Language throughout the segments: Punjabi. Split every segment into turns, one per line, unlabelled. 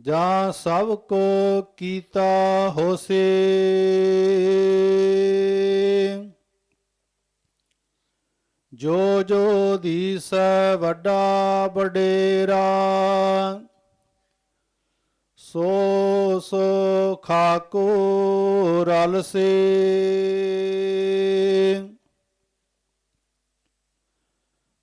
ਜਾਂ ਸਭ ਕੋ ਕੀਤਾ ਹੋਸੇ। ਜੋ ਜੋ ਦੀਸੈ ਵੱਡਾ ਵਡੇਰਾ, ਸੋ ਸੋ ਖਾਕੋ ਰਲ ਸੇ।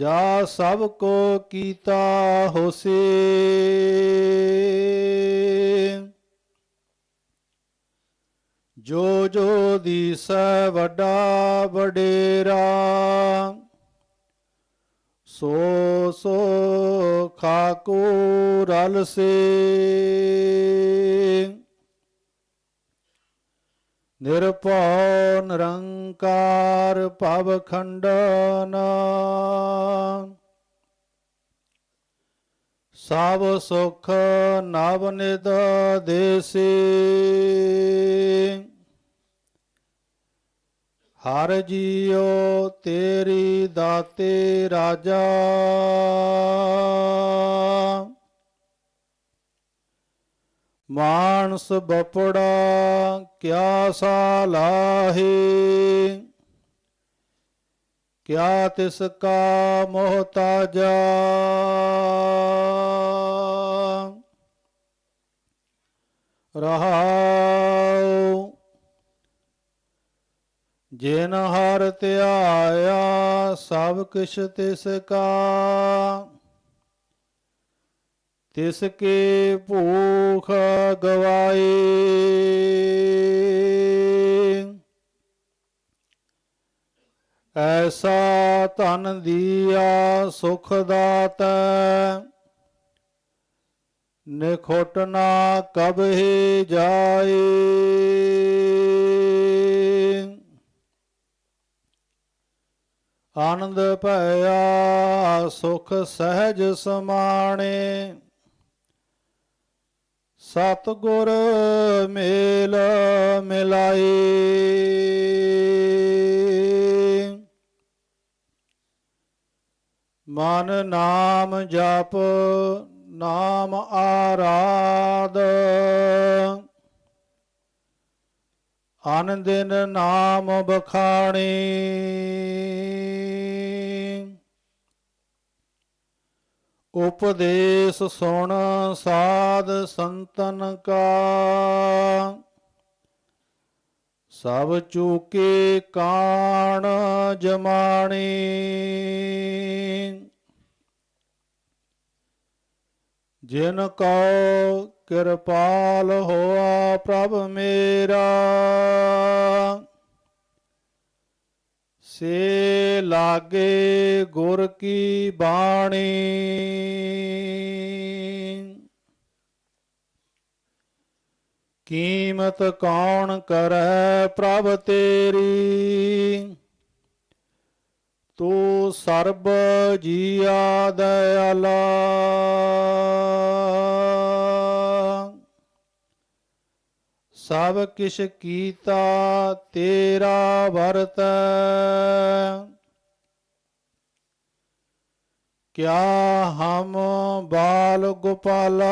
ਜਾ ਸਭ ਕੋ ਕੀਤਾ ਹੋਸੇ। ਜੋ ਜੋ ਦੀਸੈ ਵੱਡਾ ਵਡੇਰਾ, ਸੋ ਸੋ ਖਾਕੋ ਰਲ ਸੇ ਨਿਰਭਉ ਨਿਰੰਕਾਰ ਭਵ ਖੰਡਨ। ਸਭ ਸੁਖ ਨਵ ਨਿਦ ਦੇਸੇ। ਹਰ ਜੀਉ ਤੇਰੀ ਦਾਤੇ ਰਾਜਾ। ਮਾਨਸ ਬਪੜਾ ਕਿਆ ਸਾਲਾਹੇ ਕਿਆ ਤਿਸ ਕਾ ਮੋਹਤਾਜਾ ਰਹਾਉ ਜਿਨ ਹਰ ਧਿਆਇਆ, ਸਭ ਕਿਛ ਤਿਸ ਕਾ। ਤਿਸ ਕੇ ਭੂਖ ਗਵਾਏ ਐਸਾ ਧਨ ਦੀਆ ਸੁਖ ਦਾਤਾ ਨਿਖੋਟ ਨਾ ਕਬਹਿ ਜਾਏ। ਆਨੰਦ ਭਇਆ ਸੁਖ ਸਹਿਜ ਸਮਾਣੇ। ਸਤਿਗੁਰ ਮੇਲ ਮਿਲਾਏ। ਮਨ ਨਾਮ ਜਪ ਨਾਮ ਆਰਾਧ। ਆਨੰਦਿਨ ਨਾਮ ਬਖਾਣੀ। ਉਪਦੇਸ਼ ਸੁਣ ਸਾਧ ਸੰਤਨ ਕਾ। ਸਭ ਚੂਕੇ ਕਾਣ ਜਮਾਣੀ। ਜਿਨ ਕਉ ਕਿਰਪਾਲ ਹੋਆ ਪ੍ਰਭ ਮੇਰਾ, ਸੇ ਲਾਗੇ ਗੁਰ ਕੀ ਬਾਣੀ। ਕੀਮਤ ਕੌਣ ਕਰੈ ਪ੍ਰਭ ਤੇਰੀ? ਤੂੰ ਸਰਬ ਜੀਆ ਦਇਆਲਾ। ਸਭ ਕਿਛ ਕੀਤਾ ਤੇਰਾ ਵਰਤੈ। ਕਿਆ ਹਮ ਬਾਲ ਗੋਪਾਲਾ?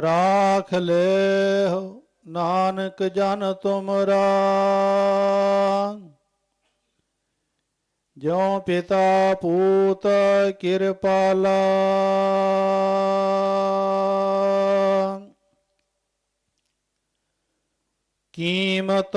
ਰਾਖ ਲੈ ਨਾਨਕ ਜਨ ਤੁਮਰਾ। ਜਿਉ ਪਿਤਾ ਪੂਤ ਕਿਰਪਾਲਾ। ਕੀਮਤ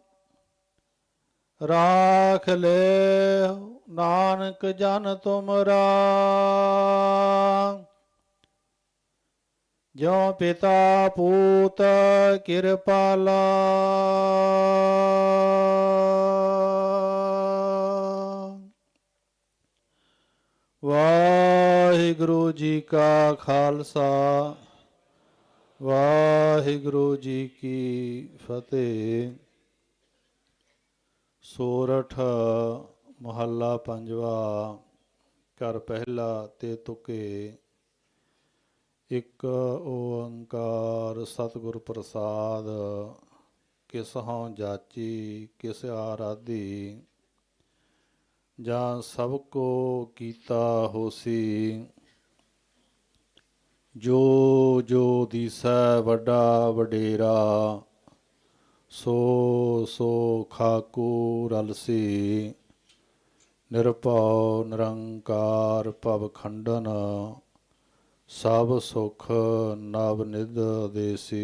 ਰਾਖ ਲੈ ਨਾਨਕ ਜਨ ਤੁਮਰਾ। ਜਿਉ ਪਿਤਾ ਪੂਤ ਕਿਰਪਾਲਾ ਵਾਹਿਗੁਰੂ ਜੀ ਕਾ ਖਾਲਸਾ, ਵਾਹਿਗੁਰੂ ਜੀ ਕੀ ਫਤਿਹ। ਸੋਰਠ ਮਹੱਲਾ ਪੰਜਵਾ, ਘਰ ਪਹਿਲਾ ਤੇ ਤੁਕੇ। ਇੱਕ ਓੰਕਾਰ ਸਤਿਗੁਰ ਪ੍ਰਸਾਦ ਕਿਸ ਹਉ ਜਾਚੀ, ਕਿਸ ਆਰਾਧੀ। ਜਾਂ ਸਭ ਕੋ ਕੀਤਾ ਹੋਸੀ, ਜੋ ਜੋ ਦੀਸੈ ਵੱਡਾ ਵਡੇਰਾ। ਸੋ ਸੋ ਖਾਕੂ ਰਲਸੀ ਨਿਰਭਉ ਨਿਰੰਕਾਰ ਭਵ ਖੰਡਨ ਸਭ ਸੁਖ ਨਵ ਨਿਧ ਦੇਸੀ।